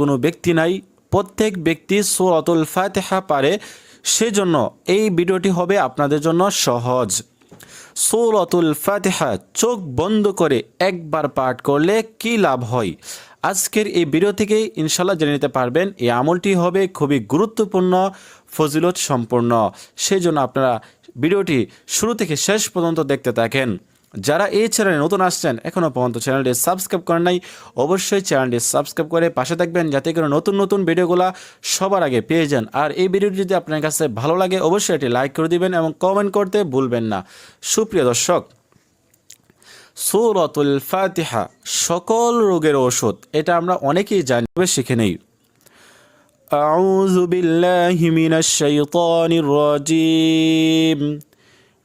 কোনো ব্যক্তি নাই, প্রত্যেক ব্যক্তি সুরাতুল ফাতেহা পারে, সেজন্য এই ভিডিওটি হবে আপনাদের জন্য সহজ। সৌরতুল ফাতেহা চোখ বন্ধ করে একবার পাঠ করলে কি লাভ হয়? আজকের এই ভিডিও থেকে ইনশাল্লাহ জেনে নিতে পারবেন, এই আমলটি হবে খুবই গুরুত্বপূর্ণ, ফজিলত সম্পূর্ণ। সেই জন্য আপনারা ভিডিওটি শুরু থেকে শেষ পর্যন্ত দেখতে থাকেন। যারা এই চ্যানেলে নতুন আসছেন এখনও পর্যন্ত চ্যানেলটি সাবস্ক্রাইব করেন নাই অবশ্যই চ্যানেলটি সাবস্ক্রাইব করে পাশে থাকবেন যাতে করে নতুন নতুন ভিডিওগুলো সবার আগে পেয়ে যান আর এই ভিডিওটি যদি আপনার কাছে ভালো লাগে অবশ্যই এটি লাইক করে দিবেন এবং কমেন্ট করতে ভুলবেন না সুপ্রিয় দর্শক সূরাতুল ফাতিহা সকল রোগের ওষুধ এটা আমরা অনেকেই জানি তবে শিখে নেই أعوذ بالله من الشيطان الرجيم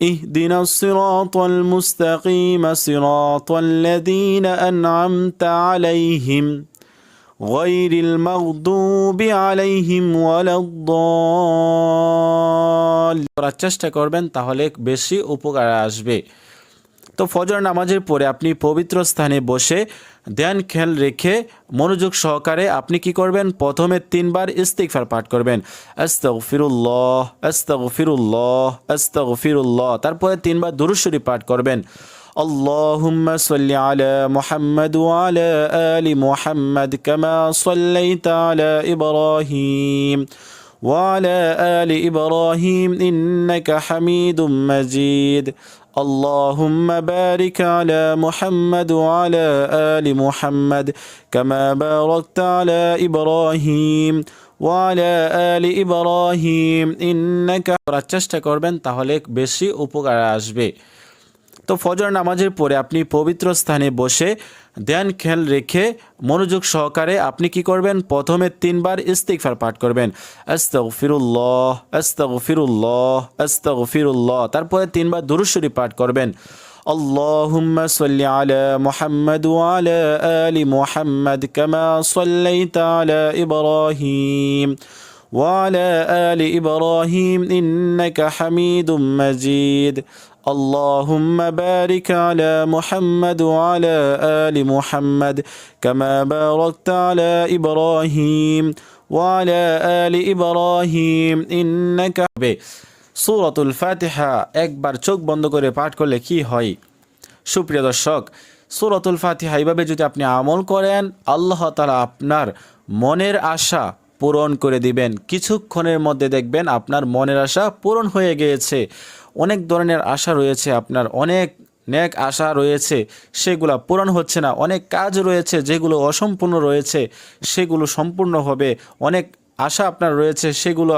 اهدنا الصراط المستقيم صراط الذين أنعمت عليهم غير المغضوب عليهم ولا الضالين করার চেষ্টা করবেন তাহলে বেশি উপকার আসবে তো ফজর নামাজের পরে আপনি পবিত্র স্থানে বসে ধ্যান খেয়াল রেখে মনোযোগ সহকারে আপনি কি করবেন প্রথমে তিনবার ইস্তিগফার পাঠ করবেন আস্তাগফিরুল্লাহ আস্তাগফিরুল্লাহ আস্তাগফিরুল্লাহ তারপরে তিনবার দুরুশ্বরী পাঠ করবেন اللهم صل على محمد وعلى آل محمد كما صليت على إبراهيم وعلى آل إبراهيم إنك حميد مجيد اللهم بارك على محمد وعلى آل محمد كما باركت على إبراهيم وعلى آل إبراهيم إنك করার চেষ্টা করবেন তাহলে বেশি উপকার আসবে তো ফজর নামাজের পরে আপনি পবিত্র স্থানে বসে ধ্যান খেয়াল রেখে মনোযোগ সহকারে আপনি কি করবেন প্রথমে তিনবার ইস্তিগফার পাঠ করবেন আস্তাগফিরুল্লাহ আস্তাগফিরুল্লাহ আস্তাগফিরুল্লাহ তারপরে তিনবার দুরুশ্বরী পাঠ করবেন اللهم صل على محمد وعلى آل محمد كما صليت على إبراهيم وعلى آل إبراهيم إنك حميد مجيد اللهم بارك على محمد وعلى آل محمد كما باركت على إبراهيم وعلى آل إبراهيم إنك সূরাতুল ফাতিহা একবার চোখ বন্ধ করে পাঠ করলে কি হয় সুপ্রিয় দর্শক সূরাতুল ফাতিহা এইভাবে যদি আপনি আমল করেন আল্লাহ তাআলা আপনার মনের আশা পূরণ করে দিবেন। কিছুক্ষণের মধ্যে দেখবেন আপনার মনের আশা পূরণ হয়ে গিয়েছে। অনেক ধরনের আশা রয়েছে আপনার, অনেক ন্যাক আশা রয়েছে, সেগুলো পূরণ হচ্ছে না। অনেক কাজ রয়েছে যেগুলো অসম্পূর্ণ রয়েছে, সেগুলো সম্পূর্ণ হবে। অনেক আশা আপনার রয়েছে সেগুলো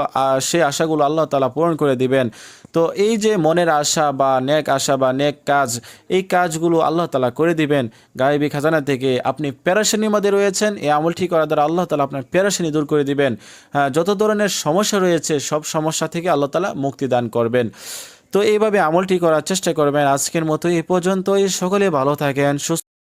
সেই আশাগুলো আল্লাহ তালা পূরণ করে দিবেন। তো এই যে মনের আশা বা নেক আশা বা নেক কাজ এই কাজগুলো আল্লাহ তালা করে দিবেন। গায়েবী খাজানা থেকে আপনি প্যারাশানির মধ্যে রয়েছেন এই আমলটি করার দ্বারা আল্লাহ তালা আপনার প্যারাশানি দূর করে দিবেন। হ্যাঁ, যত ধরনের সমস্যা রয়েছে সব সমস্যা থেকে আল্লাহ তালা মুক্তি দান করবেন। তো এইভাবে আমলটি করার চেষ্টা করবেন। আজকের মতো এই পর্যন্তই। সকলে ভালো থাকেন সুস্থ